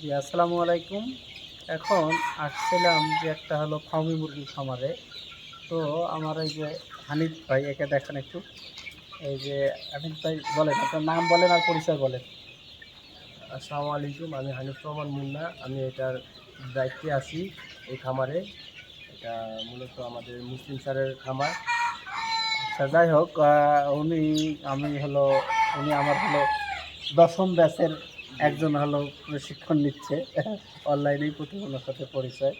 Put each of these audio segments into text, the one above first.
জি আসসালামু আলাইকুম। এখন আসছিলাম যে একটা হলো ফার্মি মুরগির খামারে। তো আমার এই যে হানিফ ভাই একে দেখেন একটু। এই যে হানিফ ভাই বলেন আপনার নাম বলেন আর পরিচয় বলেন। আসসালামু আলাইকুম আমি হানিফ রহমান মুন্না। আমি এটার দায়িত্বে আছি এই খামারে। এটা মূলত আমাদের মুসলিম স্যারের খামার। আচ্ছা যাই হোক উনি আমি হলো উনি আমার হলো দশম ব্যাচের একজন হলো প্রশিক্ষণ নিচ্ছে। অনলাইনেই প্রথম ওনার সাথে পরিচয়।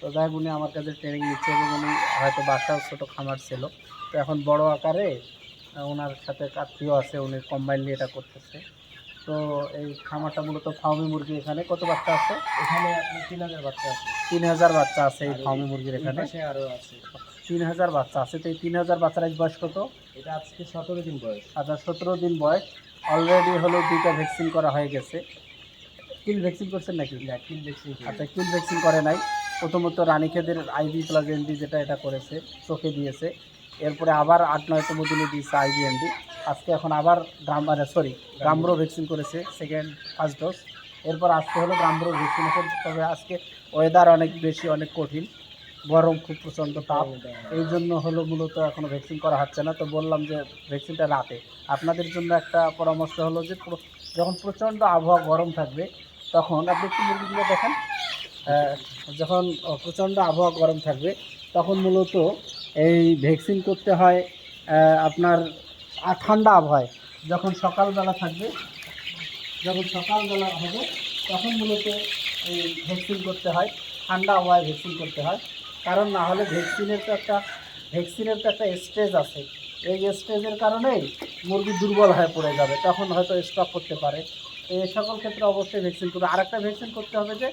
তো যাই উনি আমার কাছে ট্রেনিং নিচ্ছে এবং উনি হয়তো বাসাও ছোটো খামার ছিল। তো এখন বড় আকারে ওনার সাথে আত্মীয় আছে উনি কম্বাইনলি এটা করতেছে। তো এই খামারটা মূলত ফার্মি মুরগি এখানে। কত বাচ্চা আছে? এখানে তিন হাজার বাচ্চা আছে। তিন হাজার বাচ্চা আছে এই ফার্মি মুরগির এখানে। আরও আছে। তিন হাজার বাচ্চা আছে। তো এই তিন হাজার বাচ্চার বয়স কত? এটা আজকে সতেরো দিন বয়স। আচ্ছা সতেরো দিন বয়স। অলরেডি হলো দুইটা ভ্যাকসিন করা হয়ে গেছে। কিল ভ্যাকসিন করছেন নাকি? কিল ভ্যাকসিন আচ্ছা কিল ভ্যাকসিন করে নাই। প্রথমত রানীক্ষেতের আইভি প্লাস এনডি যেটা এটা করেছে চোখে দিয়েছে। এরপরে আবার আট নয়তম দিনে দিয়েছে আইবিএনডি আজকে এখন আবার গ্রাম সরি গ্রাম্রো ভ্যাকসিন করেছে সেকেন্ড ফার্স্ট ডোজ এরপর আজকে হলো গ্রাম্রো ভ্যাকসিনেশন তবে আজকে ওয়েদার অনেক বেশি অনেক কঠিন। গরম খুব প্রচণ্ড তাপ। এই জন্য হলো মূলত এখনও ভ্যাকসিন করা হচ্ছে না। তো বললাম যে ভ্যাকসিনটা রাতে। আপনাদের জন্য একটা পরামর্শ হলো যে যখন প্রচণ্ড আবহাওয়া গরম থাকবে, তখন আপনি একটু মুরগিগুলো দেখেন। যখন প্রচণ্ড আবহাওয়া গরম থাকবে, তখন মূলত এই ভ্যাকসিন করতে হয় আপনার ঠান্ডা আবহাওয়ায়। যখন সকালবেলা থাকবে, যখন সকালবেলা হবে, তখন মূলত এই ভ্যাকসিন করতে হয়। ঠান্ডা আবহাওয়ায় ভ্যাকসিন করতে হয়। কারণ না হলে ভ্যাকসিনের তো একটা, ভ্যাকসিনের তো একটা স্টেজ আছে। এই স্টেজের কারণেই মুরগি দুর্বল হয়ে পড়ে যাবে, তখন হয়তো স্টপ করতে পারে। এই সকল ক্ষেত্রে অবশ্যই ভ্যাকসিন করবে। আরেকটা ভ্যাকসিন করতে হবে যে,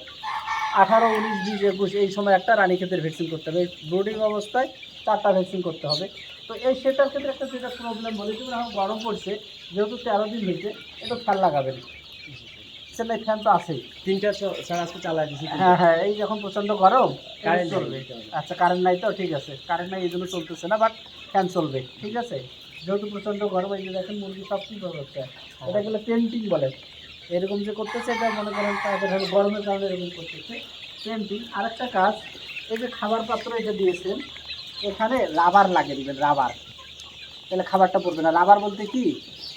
আঠারো, উনিশ, বিশ, একুশ, এই সময় একটা রানীক্ষেতের ভ্যাকসিন করতে হবে। ব্রুডিং অবস্থায় চারটা ভ্যাকসিন করতে হবে। তো এই সেটার ক্ষেত্রে একটা যেটা প্রবলেম বলি তুমি এখন গরম পড়ছে যেহেতু তেরো দিন হয়েছে একটু ফ্যান লাগাবেন সেলাই ফ্যান তো আছেই। তিনটা স্যার আজকে চালাই দিয়েছি হ্যাঁ হ্যাঁ এই যখন প্রচণ্ড গরম কারেন্ট চলবে। আচ্ছা কারেন্ট নাই তো ঠিক আছে। কারেন্ট নাই এই জন্য চলতেছে না বাট ফ্যান চলবে ঠিক আছে? যেহেতু প্রচণ্ড গরম এই যে দেখেন মুরগি সব কীভাবে হচ্ছে? এটা গেলে পেন্টিং বলে। এরকম যে করতেছে এটা মনে করেন তাদের হলো গরমের কারণে এরকম করতেছে। পেন্টিং আরেকটা কাজ এই যে খাবার পাত্র এটা দিয়েছেন এখানে রাবার লাগিয়ে দিবেন রাবার তাহলে খাবারটা পড়বে না। রাবার বলতে কি?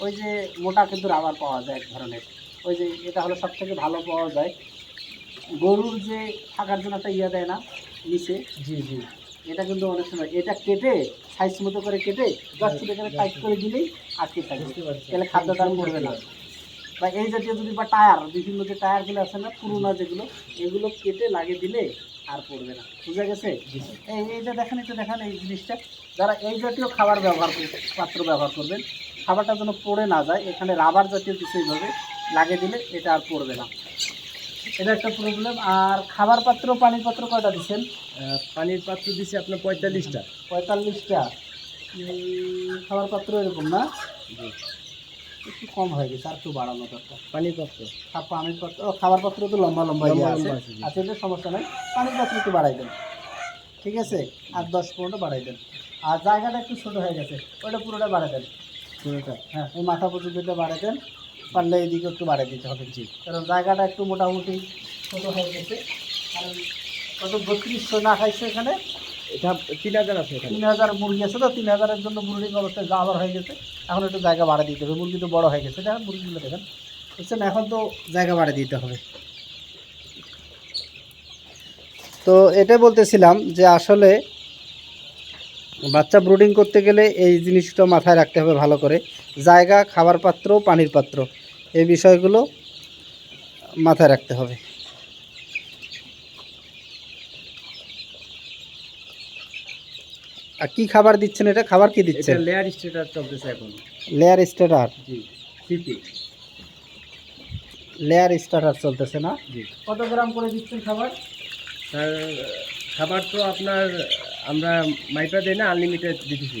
ওই যে মোটা কিন্তু রাবার পাওয়া যায় এক ধরনের। ওই যে এটা হলো সব থেকে ভালো পাওয়া যায়। গরুর যে থাকার জন্য একটা ইয়ে দেয় না নিচে? জি জি। এটা কিন্তু অনেক সময় এটা কেটে সাইজ মতো করে কেটে দশ ফুট এখানে টাইট করে দিলেই আটকে পারছি। তাহলে খাদ্য দাম পড়বে না। বা এই জাতীয় যদি বা টায়ার বিভিন্ন যে টায়ারগুলো আছে না পুরোনো যেগুলো এগুলো কেটে লাগিয়ে দিলে আর পড়বে না। বুঝা গেছে? এই এইটা দেখেন একটু দেখেন এই জিনিসটা যারা এই জাতীয় খাবার ব্যবহার করবে পাত্র ব্যবহার করবেন খাবারটা যেন পড়ে না যায় এখানে রাবার জাতীয় কিছু এইভাবে লাগিয়ে দিলে এটা আর পড়বে না। এটা একটা প্রবলেম আর খাবার পাত্র পানির পাত্র কয়টা দিচ্ছেন পানির পাত্র দিছি আপনার পঁয়তাল্লিশটা। পঁয়তাল্লিশটা। খাবার পাত্র এরকম না? একটু কম হয়ে গেছে আর একটু বাড়ানো দরকার। পানির পাত্র। আর পানির পাত্র ও, খাবার পাত্র তো লম্বা লম্বা আছে। আচ্ছা এটা সমস্যা নাই। পানির পাত্র একটু বাড়াই দেন। ঠিক আছে? আর দশ পনেরো বাড়াই দেন। আর জায়গাটা একটু ছোটো হয়ে গেছে ওটা পুরোটা বাড়াই দেন। পুরোটা। হ্যাঁ ওই মাথা পর্যন্ত বাড়াই দেন। পারলে এইদিকে একটু বাড়িয়ে দিতে হবে জি কারণ জায়গাটা একটু মোটামুটি ছোটো হয়ে গেছে। কারণ কত বত্রিশশো না খাইছে এখানে? এটা তিন হাজার আছে তিন হাজার মুরগি আছে তো তিন হাজারের জন্য মুরগির অবস্থায় আবার হয়ে গেছে। এখন একটু জায়গা বাড়া দিতে হবে। মুরগি তো বড় হয়ে গেছে। দেখেন মুরগিগুলো দেখেন। বুঝছেন? এখন তো জায়গা বাড়া দিতে হবে। তো এটাই বলতেছিলাম যে আসলে বাচ্চা ব্রুডিং করতে গেলে এই জিনিসটা মাথায় রাখতে হবে ভালো করে। জায়গা খাবার পাত্র পানির পাত্র। এই বিষয়গুলো মাথায় রাখতে হবে। আর কি খাবার দিচ্ছেন এটা? খাবার কি এটা দিচ্ছেন? লেয়ার স্টেটার চলতেছে এখন। লেয়ার স্টার্টার জি সিপি লেয়ার স্টার্টার চলতেছে না? জি। কত গ্রাম করে দিচ্ছেন খাবার? স্যার খাবার তো আপনার আমরা মাইপা দেই না আনলিমিটেড দিতেছি।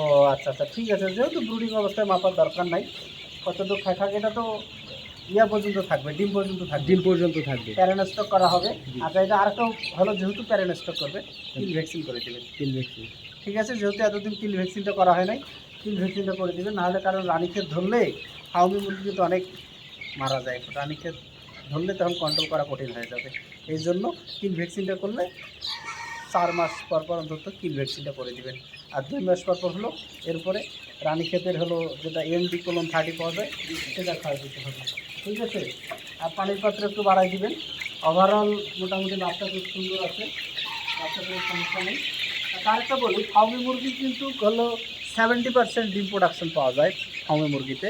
ও আচ্ছা আচ্ছা ঠিক আছে। যেহেতু ব্রুডিং অবস্থায় মাপার দরকার নাই কতটুকু খাই থাকে এটা তো ইয়া পর্যন্ত থাকবে ডিম পর্যন্ত থাকবে। ডিম পর্যন্ত থাকবে। প্যারেন স্টক করা হবে। আচ্ছা এটা আরেকটা হলো যেহেতু প্যারেন স্টক করবে কিল ভ্যাকসিন করে দেবেন তিন ব্যক্তি ঠিক আছে যেহেতু এতদিন কিল ভ্যাকসিনটা করা হয় নাই কিল ভ্যাকসিনটা করে দেবেন নাহলে কারণ রানীক্ষেত ধরলে ফাউমি মুরগি তো অনেক মারা যায়। রানীক্ষেত ধরলে তখন কন্ট্রোল করা কঠিন হয়ে যাবে। এই জন্য কিল ভ্যাকসিনটা করলে চার মাস পর পর অন্তত কিল ভ্যাকসিনটা করে দিবেন। আর দুই মাস পর পর হলো এরপরে রানী ক্ষেতের হলো যেটা এমডি কলম থার্টি পাওয়া যায়, সেটা খাওয়া দিতে হবে। ঠিক আছে? আর পানির পাত্র একটু বাড়াই দিবেন। ওভারঅল মোটামুটি বাচ্চা খুব সুন্দর আছে, বাচ্চা কোনো সমস্যা নেই। তার একটা বলি ফার্মি মুরগি কিন্তু হলো সেভেন্টি পার্সেন্ট ডিম প্রোডাকশন পাওয়া যায় ফার্মি মুরগিতে।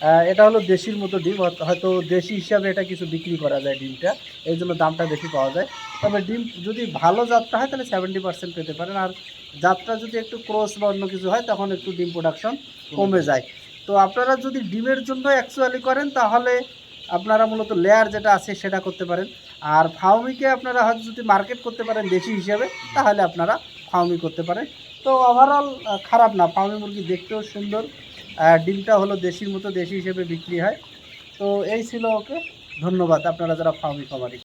এটা হলো দেশির মতো ডিম হয়তো- দেশি হিসাবে এটা কিছু বিক্রি করা যায় ডিমটা। এই জন্য দামটা বেশি পাওয়া যায়। তবে ডিম যদি ভালো জাতটা হয় তাহলে সেভেন্টি পার্সেন্ট পেতে পারেন। আর জাতটা যদি একটু ক্রস বা অন্য কিছু হয় তখন একটু ডিম প্রোডাকশন কমে যায়। তো আপনারা যদি ডিমের জন্য অ্যাকচুয়ালি করেন তাহলে আপনারা মূলত লেয়ার যেটা আছে সেটা করতে পারেন। আর ফাউমিকে আপনারা হয়তো যদি মার্কেট করতে পারেন দেশি হিসাবে তাহলে আপনারা ফাউমি করতে পারেন। তো ওভারঅল খারাপ না। ফাউমি মুরগি দেখতেও সুন্দর। ডিমটা হলো দেশির মতো দেশি হিসেবে বিক্রি হয়। তো এই ছিল ওকে। ধন্যবাদ। আপনারা যারা ফার্মি খামারি